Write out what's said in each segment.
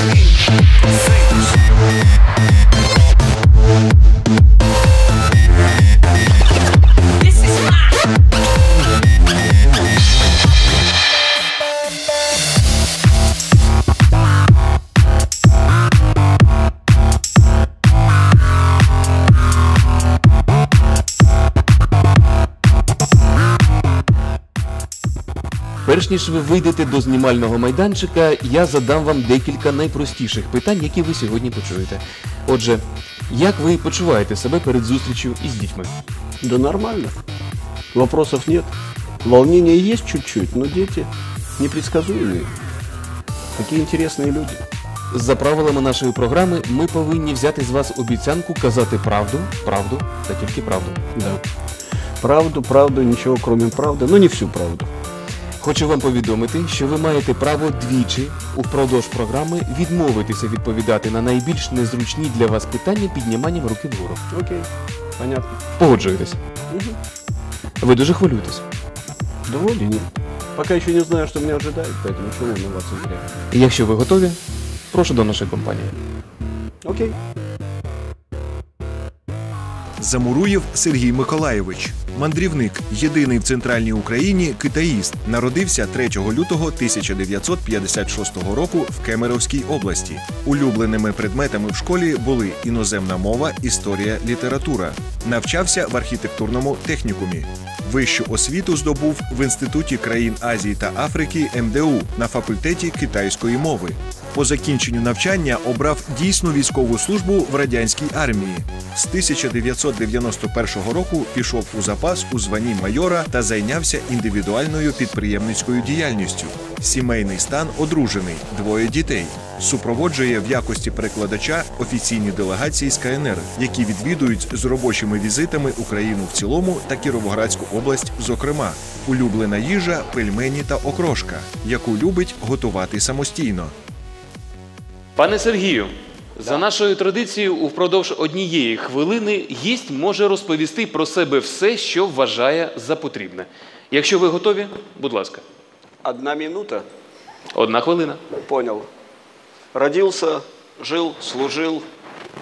Sing, sing. Перш ніж ви вийдете до знімального майданчика, я задам вам декілька найпростіших питань, які ви сьогодні почуєте. Отже, як ви почуваєте себе перед зустрічю із дітьми? Да нормально. Вопросов нет. Волнение есть чуть-чуть, но дети непредсказуемые. Такие интересные люди. За правилами нашої програми, ми повинні взяти з вас обіцянку казати правду, правду та тільки правду. Да. Правду, правду, ничего кроме правды, но не всю правду. Хочу вам повідомити, що ви маєте право двічі упродовж програми відмовитися відповідати на найбільш незручні для вас питання підніманням руки вгору. Окей, понятно. Погоджуєтесь. Ви дуже хвилюєтесь. Да вроде нет. Пока еще не знаю, что меня ожидает, поэтому чего волноваться зря. Якщо ви готові, прошу до нашої компанії. Окей. Замуруєв Сергій Миколайович, мандрівник, єдиний в центральній Україні китаїст, народився 3 лютого 1956 року в Кемеровській області. Улюбленими предметами в школі були іноземна мова, історія, література. Навчався в архітектурному технікумі. Вищу освіту здобув в Інституті країн Азії та Африки МДУ на факультеті китайської мови. По закінченню навчання обрав дійсну військову службу в радянській армії. З 1991 року пішов у запас у званні майора та зайнявся індивідуальною підприємницькою діяльністю. Сімейний стан одружений, двоє дітей. Супроводжує в якості перекладача офіційні делегації з КНР, які відвідують з робочими візитами Україну в цілому та Кіровоградську область, зокрема. Улюблена їжа, пельмені та окрошка, яку любить готувати самостійно. Пане Сергію, за нашою традицією, упродовж однієї хвилини гість може розповісти про себе все, що вважає за потрібне. Якщо ви готові, будь ласка, Одна минута. одна хвилина. Понял. Родился, жил, служил,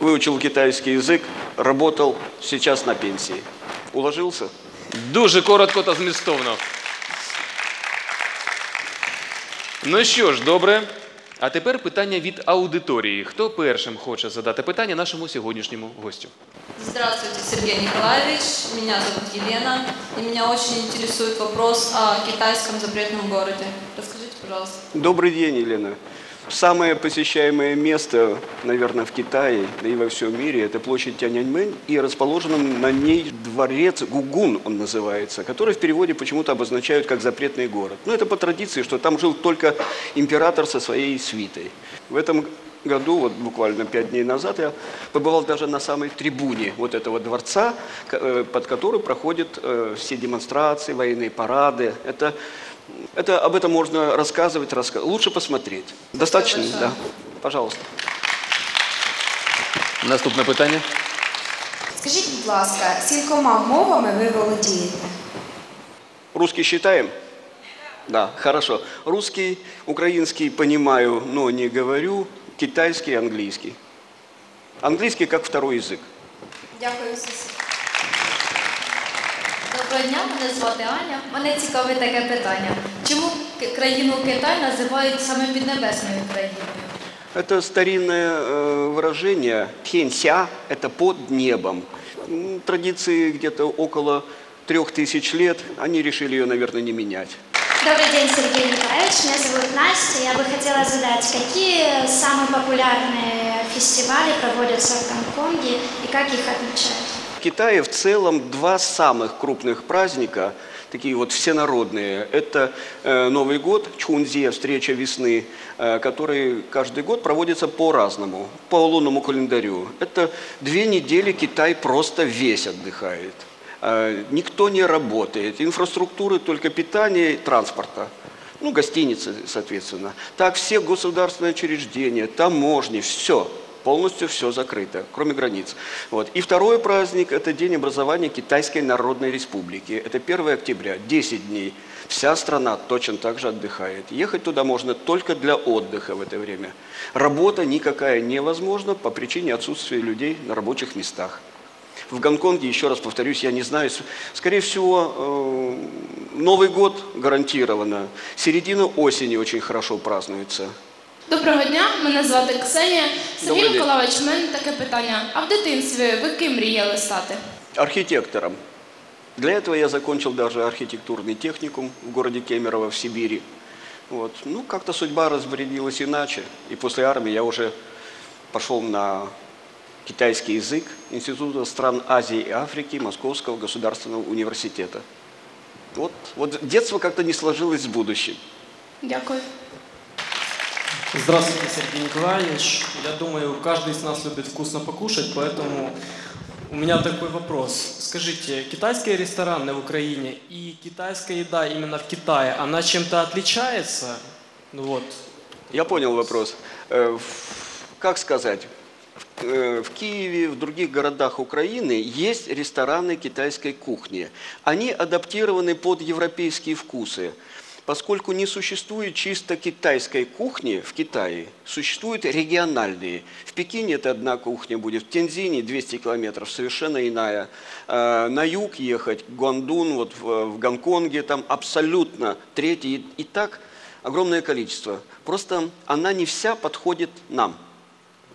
выучил китайский язык, работал, сейчас на пенсии. Уложился? Дуже коротко та змістовно. Ну що ж, добре. А тепер питання від аудиторії. Хто першим хоче задати питання нашому сьогоднішньому гостю? Здравствуйте, Сергей Николаевич. Меня зовут Елена. И меня очень интересует вопрос о китайском запретном городе. Расскажите, пожалуйста. Добрый день, Елена. Самое посещаемое место, наверное, в Китае, да и во всем мире, это площадь Тяньаньмэнь и расположенным на ней дворец Гугун, он называется, который в переводе почему-то обозначают как запретный город. Но это по традиции, что там жил только император со своей свитой. В этом году, вот буквально пять дней назад, я побывал даже на самой трибуне вот этого дворца, э, под которой проходят э, все демонстрации, военные парады. Это, это об этом можно рассказывать, раска- лучше посмотреть. Достаточно, большое. да. Пожалуйста. Наступне питання. Скажіть, будь ласка, скількома мовами ви володієте? Русский считаем? Да, хорошо. Русский, украинский понимаю, но не говорю. Китайский, английский. Английский как второй язык. Дякую, Сусі. Доброго дня, мене звати Аня. Мене цікавить таке питання. Чому К- країну Китай називають саме піднебесною країною? Это старинное э, выражение «тхенся» – это «под небом». М, Традиции где-то около трех тысяч лет, они решили ее, наверное, не менять. Добрый день, Сергей Николаевич. Меня зовут Настя. Я бы хотела задать, какие самые популярные фестивали проводятся в Гонконге и как их отмечают? В Китае в целом два самых крупных праздника, такие вот всенародные, это э, Новый год, Чунзе, встреча весны, э, который каждый год проводится по-разному, по лунному календарю. Это две недели Китай просто весь отдыхает. Э, Никто не работает, инфраструктуры только питания и транспорта. Ну, гостиницы, соответственно. Так все государственные учреждения, таможни, все. Полностью все закрыто, кроме границ. Вот. И второй праздник – это День образования Китайской Народной Республики. Это 1 октября, 10 дней. Вся страна точно так же отдыхает. Ехать туда можно только для отдыха в это время. Работа никакая невозможна по причине отсутствия людей на рабочих местах. В Гонконге, еще раз повторюсь, я не знаю, скорее всего, э, Новый год гарантированно. Середина осени очень хорошо празднуется. Доброго дня, мене звати Ксенія. Сергій Добрий день. Миколаївич, в мене таке питання. А в дитинстві ви ким мріяли стати? Архитектором. Для этого я закончил даже архитектурный техникум в городе Кемерово в Сибири. Вот. Ну, как-то судьба распорядилась иначе. И после армии я уже пошел на китайский язык Института стран Азии и Африки Московского государственного университета. Вот, вот детство как-то не сложилось с будущим. Дякую. Здравствуйте, Сергей Николаевич. Я думаю, каждый из нас любит вкусно покушать, поэтому у меня такой вопрос. Скажите, китайские рестораны в Украине и китайская еда именно в Китае, она чем-то отличается? Ну вот. Я понял вопрос. Э, Как сказать? Э, в Киеве, в других городах Украины есть рестораны китайской кухни. Они адаптированы под европейские вкусы. Поскольку не существует чисто китайской кухни в Китае, существуют региональные. В Пекине это одна кухня будет, в Тензине 200 километров, совершенно иная. Э, На юг ехать, Гуандун, вот в, Гонконге, там абсолютно третий. И так огромное количество. Просто она не вся подходит нам,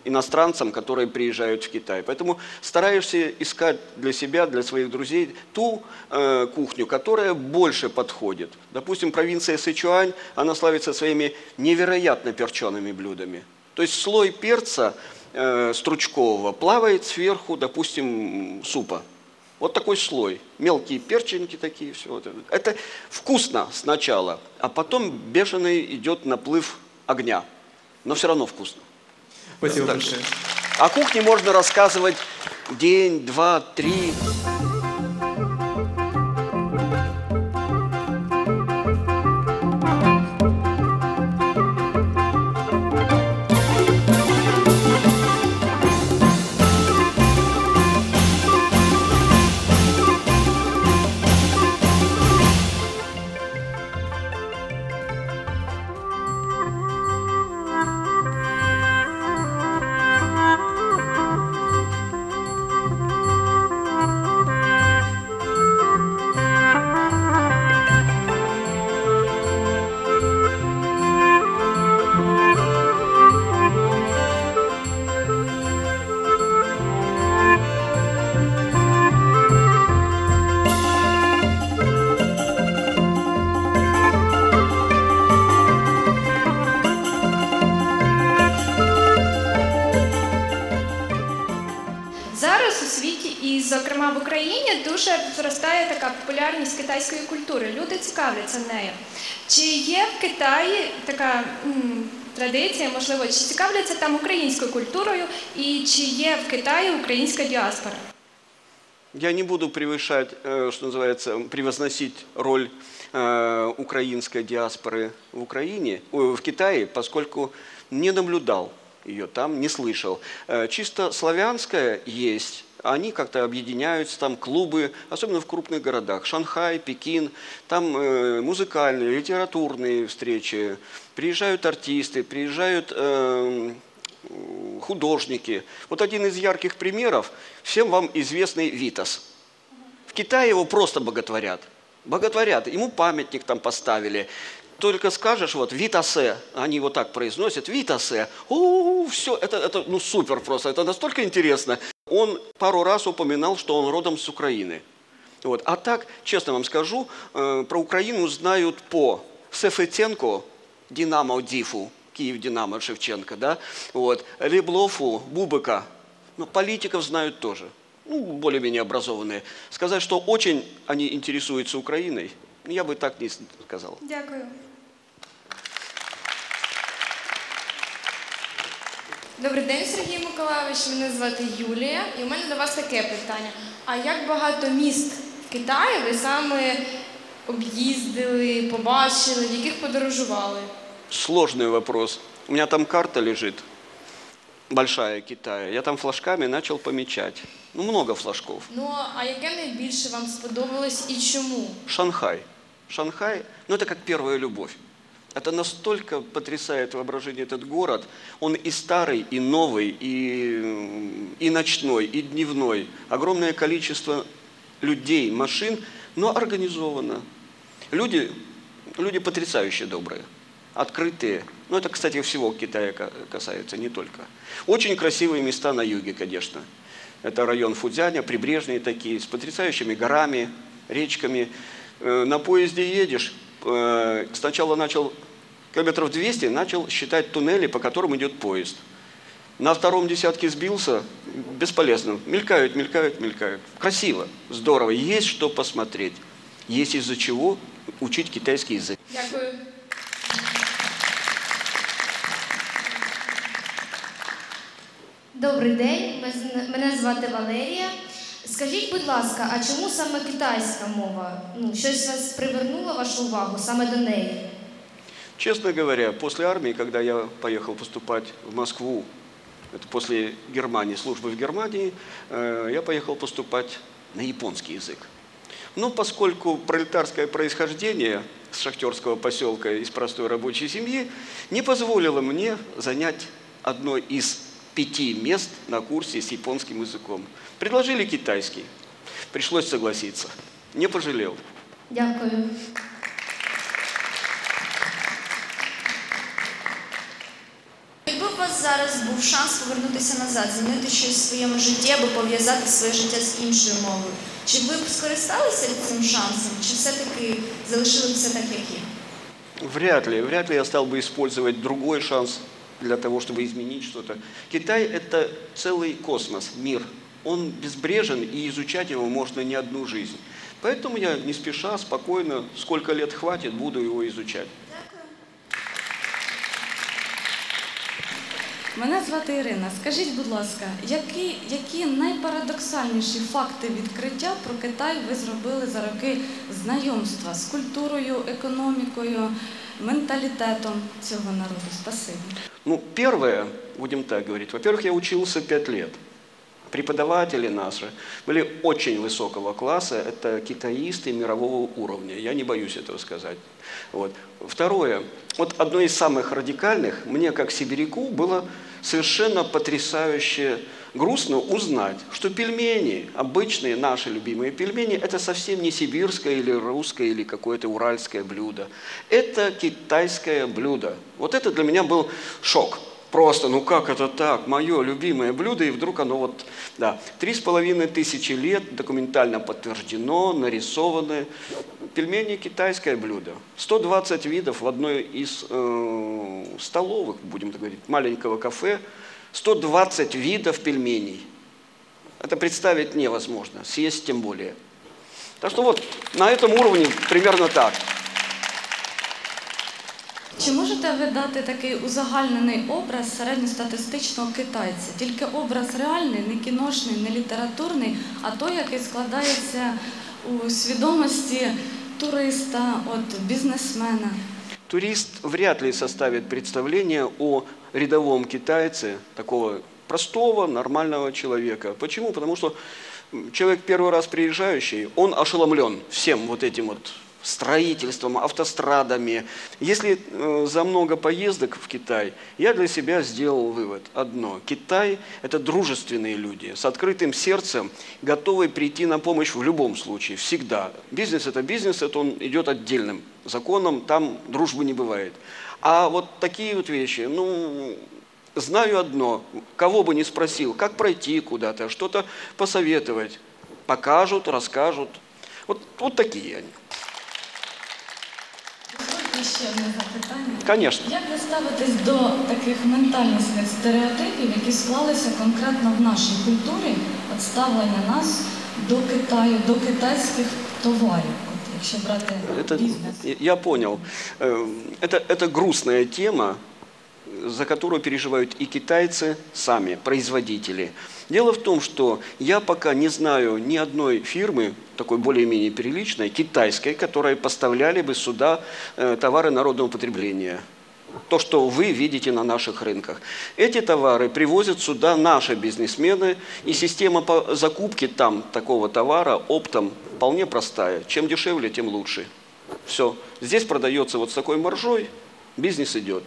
иностранцам, которые приезжают в Китай. Поэтому стараешься искать для себя, для своих друзей ту э, кухню, которая больше подходит. Допустим, провинция Сычуань, она славится своими невероятно перчеными блюдами. То есть слой перца э, стручкового плавает сверху, допустим, супа. Вот такой слой. Мелкие перченьки такие, все. Это вкусно сначала, а потом бешеный идет наплыв огня. Но все равно вкусно. Спасибо большое. О кухне можно рассказывать день, два, три. цікавляться нею. Чи є в Китаї така м, традиція, можливо, чи цікавляться там українською культурою, і чи є в Китаї українська діаспора? Я не буду превышать, э, что называется, превозносить роль э, украинской диаспоры в Украине, ой, в Китае, поскольку не наблюдал ее там, не слышал. Э, Чисто славянская есть, они как-то объединяются, там клубы, особенно в крупных городах, Шанхай, Пекин, там э, музыкальные, литературные встречи, приезжают артисты, приезжают эм, художники. Вот один из ярких примеров, всем вам известный Витас. В Китае его просто боготворят. Боготворят. Ему памятник там поставили. Только скажешь, вот, Витасе, они его так произносят, Витасе, о, все, это, это ну, супер просто, это настолько интересно. Он пару раз упоминал, что он родом с Украины. Вот. А так, честно вам скажу, э, про Украину знают по Сефетенко, Динамо Дифу, Киев Динамо Шевченко, да, вот, Леблофу, Бубыка, ну, политиков знают тоже, ну, более-менее образованные. Сказать, что очень они интересуются Украиной, я бы так не сказал. Дякую. Добрий день, Сергій Миколаївич. Мене звати Юлія, і у мене до вас таке питання. А як багато міст в Китаї ви саме об'їздили, побачили, в яких подорожували? Сложный вопрос. У меня там карта лежит. большая Китая, я там флажками начал помечать. Ну, много флажков. Ну, а яке найбільше вам сподобалось і чому? Шанхай. Шанхай, ну это как первая любовь. Это настолько потрясает воображение этот город. Он и старый, и новый, и, и ночной, и дневной. Огромное количество людей, машин, но организовано. Люди, люди потрясающе добрые, открытые. Ну, это, кстати, всего Китая касается, не только. Очень красивые места на юге, конечно. Это район Фудзяня, прибрежные такие, с потрясающими горами, речками. Э, на поезде едешь, сначала начал километров 200, начал считать туннели, по которым идет поезд. На втором десятке сбился, бесполезно. Мелькают, мелькают, мелькают. Красиво, здорово. Есть что посмотреть. Есть из-за чего учить китайский язык. Дякую. Добрий день, мене звати Валерія. Скажіть, будь ласка, а чому саме китайська мова? Ну, щось вас привернуло вашу увагу саме до неї? Честно говоря, после армии, когда я поехал поступать в Москву, это после Германии, службы в Германии, э, я поехал поступать на японский язык. Но поскольку пролетарское происхождение с шахтерского поселка из простой рабочей семьи не позволило мне занять одно из пяти мест на курсе с японским языком. Предложили китайский. Пришлось согласиться. Не пожалел. Дякую. Якби у вас зараз був шанс повернутися назад, змінити щось в своєму житті або пов'язати своє життя з іншою мовою, чи ви б скористалися цим шансом, чи все-таки залишили б все так, як є? Вряд ли. Вряд ли я стал бы использовать другой шанс для того, чтобы изменить что-то. Китай – это целый космос, мир. Он безбрежен, и изучать его можно не одну жизнь. Поэтому я не спеша, спокойно, сколько лет хватит, буду его изучать. Мене звати Ірина. Скажіть, будь ласка, які, які найпарадоксальніші факти відкриття про Китай ви зробили за роки знайомства з культурою, економікою, менталітетом цього народу? Спасибі. Ну, первое, будем так говорить, во-первых, я учился пять лет. Преподаватели наши были очень высокого класса, это китаисты мирового уровня, я не боюсь этого сказать. Вот. Второе, вот одно из самых радикальных, мне как сибиряку было совершенно потрясающе грустно узнать, что пельмени, обычные наши любимые пельмени, это совсем не сибирское или русское или какое-то уральское блюдо. Это китайское блюдо. Вот это для меня был шок. Просто, ну как это так? Мое любимое блюдо, и вдруг оно вот, да, три с половиной тысячи лет документально подтверждено, нарисованы. Пельмени – китайское блюдо. 120 видов в одной из э, столовых, будем так говорить, маленького кафе. 120 видов пельменей. Это представить невозможно, съесть тем более. Так что вот на этом уровне примерно так. Чи можете ви дати такий узагальнений образ середньостатистичного китайця? Тільки образ реальний, не кіношний, не літературний, а той, який складається у свідомості туриста, от бізнесмена. Турист вряд ли составит представление о рядовом китайце, такого простого, нормального человека. Почему? Потому что человек первый раз приезжающий, он ошеломлен всем вот этим вот строительством, автострадами. Если э, за много поездок в Китай, я для себя сделал вывод. Одно. Китай – это дружественные люди, с открытым сердцем, готовые прийти на помощь в любом случае, всегда. Бизнес – это бизнес, это он идет отдельным законом, там дружбы не бывает. А вот такие вот вещи, ну, знаю одно, кого бы ни спросил, как пройти куда-то, что-то посоветовать, покажут, расскажут. Вот, вот такие они. І ще одне запитання. Конечно. Як ви ставитесь до таких ментальних стереотипів, які склалися конкретно в нашій культурі, от ставлення нас до Китаю, до китайських товарів, от якщо брати Это, бізнес? я- я понял. Э, Это, это грустная тема, за которую переживают и китайцы сами, производители. Дело в том, что я пока не знаю ни одной фирмы, такой более-менее приличной, китайской, которая поставляли бы сюда э, товары народного потребления. то, что вы видите на наших рынках. Эти товары привозят сюда наши бизнесмены, и система закупки там такого товара оптом вполне простая. Чем дешевле, тем лучше. Все. Здесь продается вот с такой маржой, бизнес идет.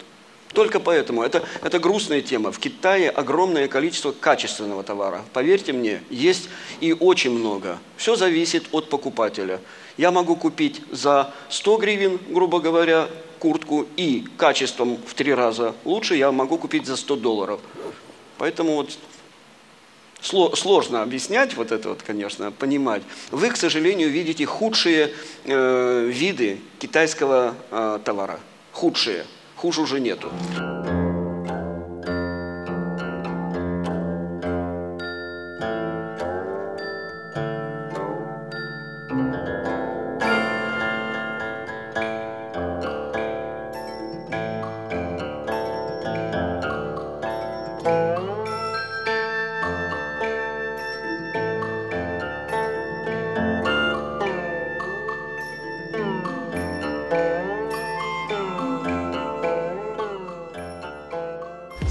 Только поэтому. Это, это грустная тема. В Китае огромное количество качественного товара. Поверьте мне, есть и очень много. Все зависит от покупателя. Я могу купить за 100 гривен, грубо говоря, куртку и качеством в три раза лучше я могу купить за 100 долларов. Поэтому вот сложно объяснять вот это вот, конечно, понимать. Вы, к сожалению, видите худшие э, виды китайского э, товара. Худшие. Хуже уже нету.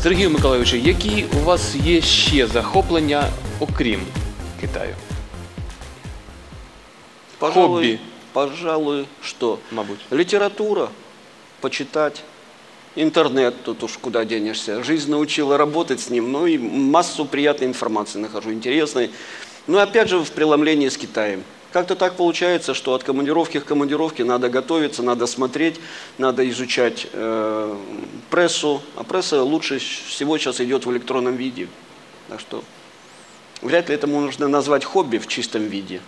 Сергію Миколайовичу, які у вас є ще захоплення, окрім Китаю? Пожалуй, Хобби. Пожалуй, что? Мабуть. Литература, почитать, интернет, тут уж куда денешься. Жизнь научила работать с ним, ну и массу приятной информации нахожу, интересной. Ну и опять же в преломлении с Китаем. Как-то так получается, что от командировки к командировке надо готовиться, надо смотреть, надо изучать э, прессу. А пресса лучше всего сейчас идет в электронном виде. Так что вряд ли это можно назвать хобби в чистом виде.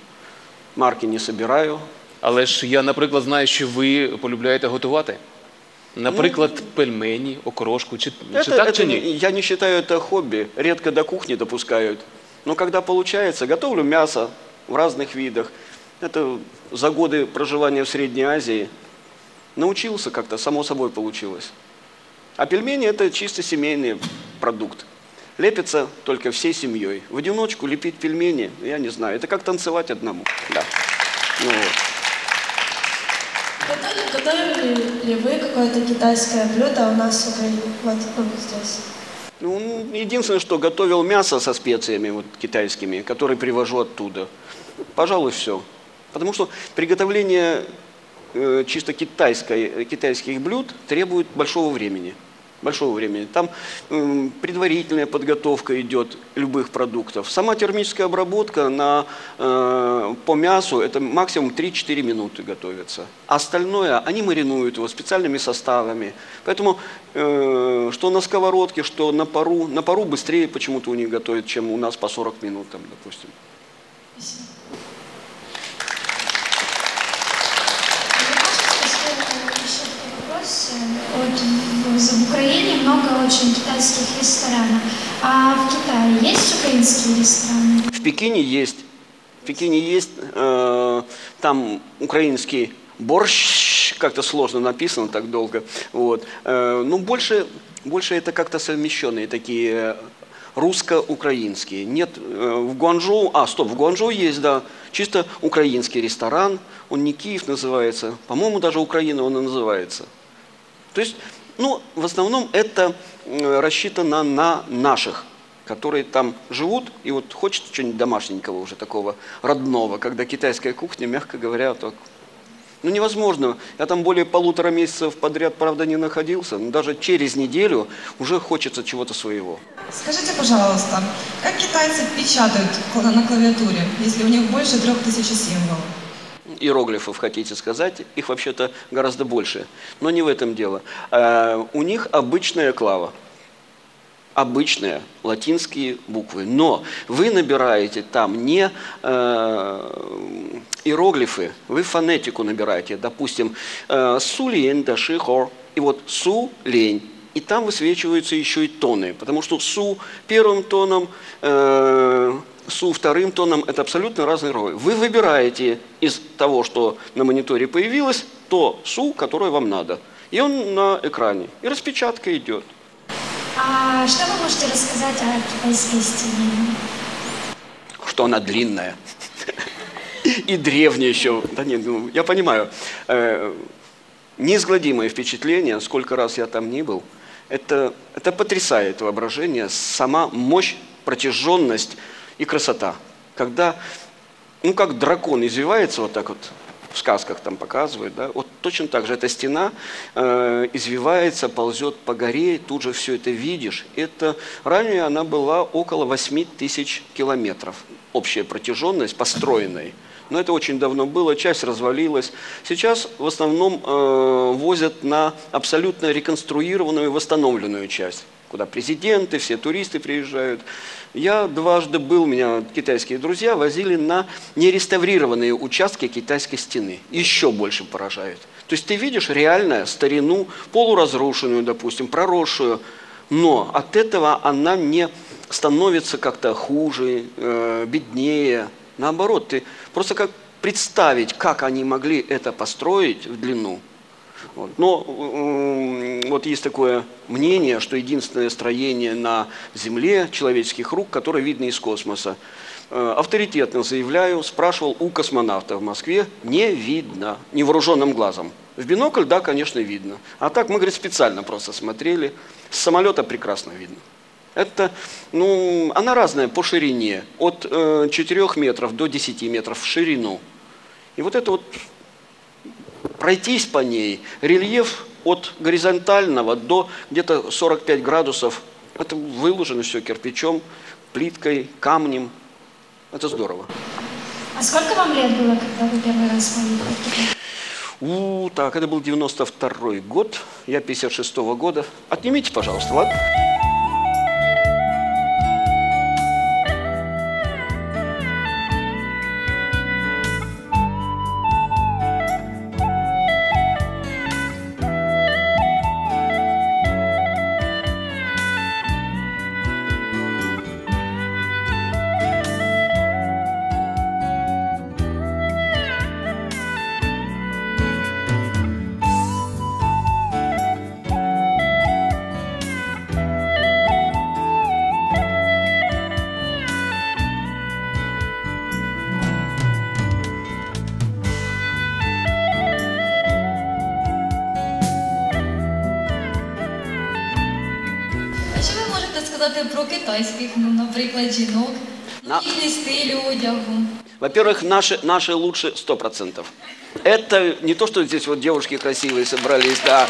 Марки не собираю. Але ж я, наприклад, знаю, що ви полюбляєте готувати. Наприклад, пельмені, окрошку, чи, чи Это, так, это чи не- ні? я не считаю это хобби. Редко до кухни допускают. Но когда получается, готовлю мясо в разных видах. Это за годы проживания в Средней Азии научился как-то, само собой получилось. А пельмени – это чисто семейный продукт. Лепится только всей семьей. В одиночку лепить пельмени, я не знаю, это как танцевать одному. Да. Ну вот. Готовили, ли вы какое-то китайское блюдо у нас в Украине? Вот, ну, здесь. Ну, единственное, что готовил мясо со специями вот, китайскими, которые привожу оттуда. Пожалуй, все. Потому что приготовление э, чисто китайской, китайских блюд требует большого времени. Большого времени. Там м, предварительная подготовка идет любых продуктов. Сама термическая обработка на, э, по мясу это максимум 3-4 минуты готовится. А остальное они маринуют его специальными составами. Поэтому э, что на сковородке, что на пару. На пару быстрее почему-то у них готовят, чем у нас по 40 минут, там, допустим. Такой вопрос. Э, Вот в Украине много очень китайских ресторанов. А в Китае есть украинские рестораны? В Пекине есть. В Пекине есть э, там украинский борщ, как-то сложно написано так долго. Вот. Э, ну, больше, больше это как-то совмещенные такие русско-украинские. Нет, э, в Гуанчжоу, а, стоп, в Гуанчжоу есть, да, чисто украинский ресторан, он не Киев называется, по-моему, даже Украина он и называется. То есть, ну, в основном это рассчитано на наших, которые там живут, и вот хочется что-нибудь домашненького уже такого родного, когда китайская кухня, мягко говоря, так, ну невозможно. Я там более полутора месяцев подряд, правда, не находился, но даже через неделю уже хочется чего-то своего. Скажите, пожалуйста, как китайцы печатают на клавиатуре, если у них больше трех тысяч символов? Иероглифов хотите сказать, их вообще-то гораздо больше. Но не в этом дело. Э, у них обычная клава. Обычные латинские буквы. Но вы набираете там не э, иероглифы, вы фонетику набираете. Допустим, э, су лень да ши хор. И вот су лень. И там высвечиваются еще и тоны. Потому что су первым тоном, э, су вторым тоном – это абсолютно разные роли. Вы выбираете из того, что на мониторе появилось, то су, которое вам надо. И он на экране. И распечатка идет. А что вы можете рассказать о китайской стиле? что она длинная. И древняя еще. Да нет, ну, я понимаю. Э, неизгладимое впечатление, сколько раз я там ни был. Это, это потрясает воображение, сама мощь, протяженность и красота. Когда, ну как дракон извивается вот так вот, в сказках там показывают, да, вот точно так же эта стена э, извивается, ползет по горе, тут же все это видишь. Это ранее она была около 8 тысяч километров, общая протяженность построенной. Но это очень давно было, часть развалилась. Сейчас в основном э, возят на абсолютно реконструированную и восстановленную часть, куда президенты, все туристы приезжают. Я дважды был, меня китайские друзья возили на нереставрированные участки китайской стены. Еще больше поражает. То есть ты видишь реально старину, полуразрушенную, допустим, проросшую, но от этого она не становится как-то хуже, э, беднее. Наоборот, ты просто как представить, как они могли это построить в длину. Вот. Но вот есть такое мнение, что единственное строение на Земле человеческих рук, которое видно из космоса. Э, авторитетно заявляю, спрашивал у космонавта в Москве, не видно, невооруженным глазом. В бинокль, да, конечно, видно. А так мы, говорит, специально просто смотрели. С самолета прекрасно видно. Это, ну, она разная по ширине, от э, 4 метров до 10 метров в ширину. И вот это вот пройтись по ней, рельеф от горизонтального до где-то 45 градусов, это выложено все кирпичом, плиткой, камнем. Это здорово. А сколько вам лет было, когда вы первый раз поехали? У, так, это был 92 год, я 56 -го года. Отнимите, пожалуйста, ладно? китайських, ну, наприклад, жінок? На- Їхній стиль одягу. Во-первых, наши, наши лучше 100%. Это не то, что здесь вот девушки красивые собрались, да.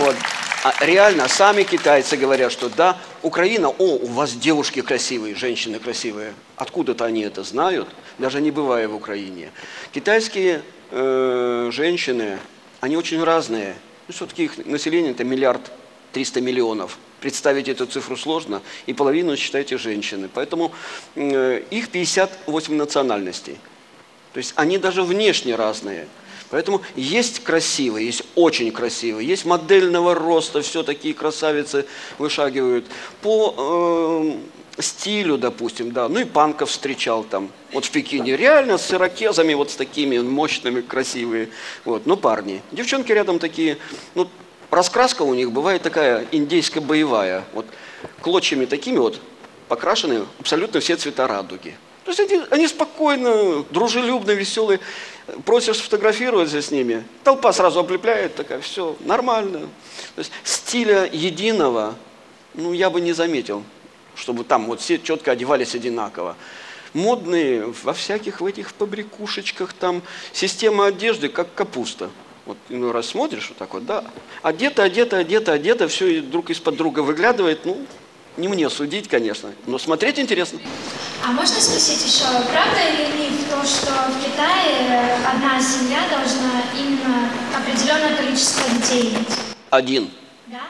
Вот. А реально, сами китайцы говорят, что да, Украина, о, у вас девушки красивые, женщины красивые. Откуда-то они это знают, даже не бывая в Украине. Китайские э, женщины, они очень разные. Ну, все-таки их население это миллиард триста миллионов. Представить эту цифру сложно, и половину считайте женщины. Поэтому э, их 58 национальностей. То есть они даже внешне разные. Поэтому есть красивые, есть очень красивые, есть модельного роста, все такие красавицы вышагивают. По э, стилю, допустим, да, ну и панков встречал там, вот в Пекине, реально с ирокезами, вот с такими мощными, красивые, вот, ну парни. Девчонки рядом такие, ну, раскраска у них бывает такая индейско-боевая, вот клочьями такими вот покрашены абсолютно все цвета радуги. То есть они, они спокойно, дружелюбно, веселые. Просишь сфотографироваться с ними, толпа сразу облепляет, такая, все, нормально. То есть стиля единого, ну, я бы не заметил, чтобы там вот все четко одевались одинаково. Модные во всяких в этих побрякушечках, там система одежды, как капуста. Вот иной раз смотришь вот так вот, да, одето, одето, одето, одето, все друг из-под друга выглядывает, ну, не мне судить, конечно, но смотреть интересно. А можно спросить еще, правда или миф то, что в Китае одна семья должна именно определенное количество детей иметь? Один.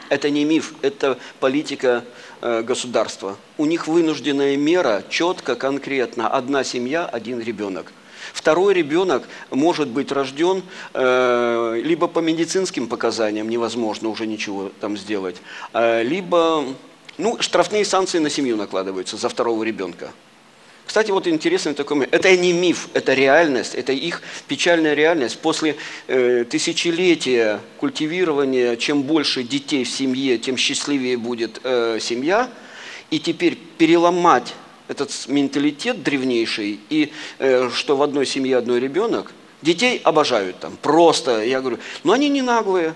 Это не миф, это политика э, государства. У них вынужденная мера, четко, конкретно, одна семья, один ребенок. Второй ребенок может быть рожден э, либо по медицинским показаниям, невозможно уже ничего там сделать, э, либо ну, штрафные санкции на семью накладываются за второго ребенка. Кстати, вот интересный такой момент. Это не миф, это реальность, это их печальная реальность. После э, тысячелетия культивирования, чем больше детей в семье, тем счастливее будет э, семья. И теперь переломать этот менталитет древнейший, и э, что в одной семье одной ребенок, Детей обожают там, просто, я говорю, но они не наглые,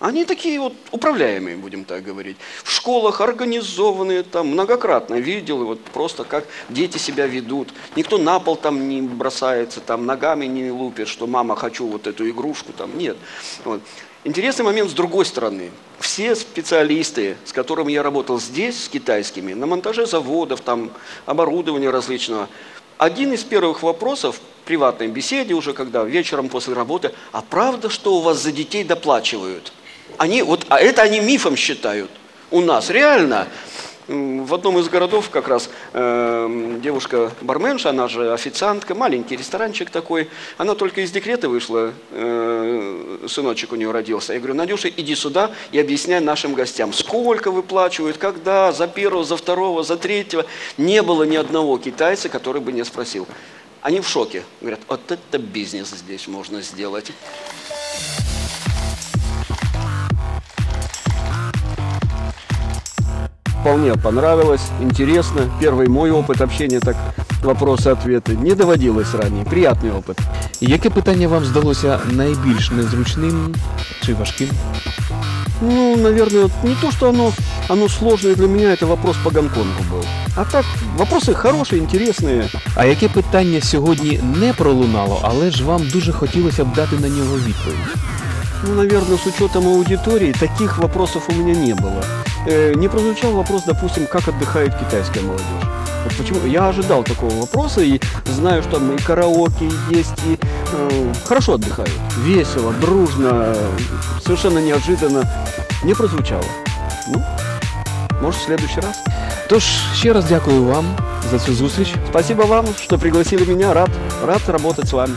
они такие вот управляемые, будем так говорить. В школах организованные, там многократно видел, и вот просто как дети себя ведут. Никто на пол там не бросается, там ногами не лупит, что мама, хочу вот эту игрушку, там нет. Вот. Интересный момент с другой стороны. Все специалисты, с которыми я работал здесь, с китайскими, на монтаже заводов, там, оборудования различного, один из первых вопросов в приватной беседе, уже когда вечером после работы, а правда, что у вас за детей доплачивают? Они, вот, а это они мифом считают. У нас реально в одном из городов как раз э, девушка барменша, она же официантка, маленький ресторанчик такой, она только из декрета вышла, э, сыночек у нее родился. Я говорю, Надюша, иди сюда и объясняй нашим гостям, сколько выплачивают, когда, за первого, за второго, за третьего. Не было ни одного китайца, который бы не спросил. Они в шоке. Говорят, вот это бизнес здесь можно сделать. Вполне понравилось, интересно. Первый мой опыт общения, так вопросы-ответы. Не доводилось ранее. Приятный опыт. Яке питання вам здалося найбільш незручним чи важким? Ну, наверное, вот не то, что оно, оно сложное для меня, это вопрос по Гонконгу был. А так, вопросы хорошие, интересные. А яке питання сьогодні не пролунало, але ж вам дуже хотілося б дати на нього відповідь? Ну, наверное, с учетом аудитории таких вопросов у меня не было. Э, не прозвучал вопрос, допустим, как отдыхает китайская молодежь. Вот почему я ожидал такого вопроса и знаю, что там и караоке есть, и э, хорошо отдыхают. Весело, дружно, совершенно неожиданно. Не прозвучало. Ну, может, в следующий раз. Тож ще раз дякую вам за цю зустріч. Спасибо вам, что пригласили меня. Рад, рад работать с вами.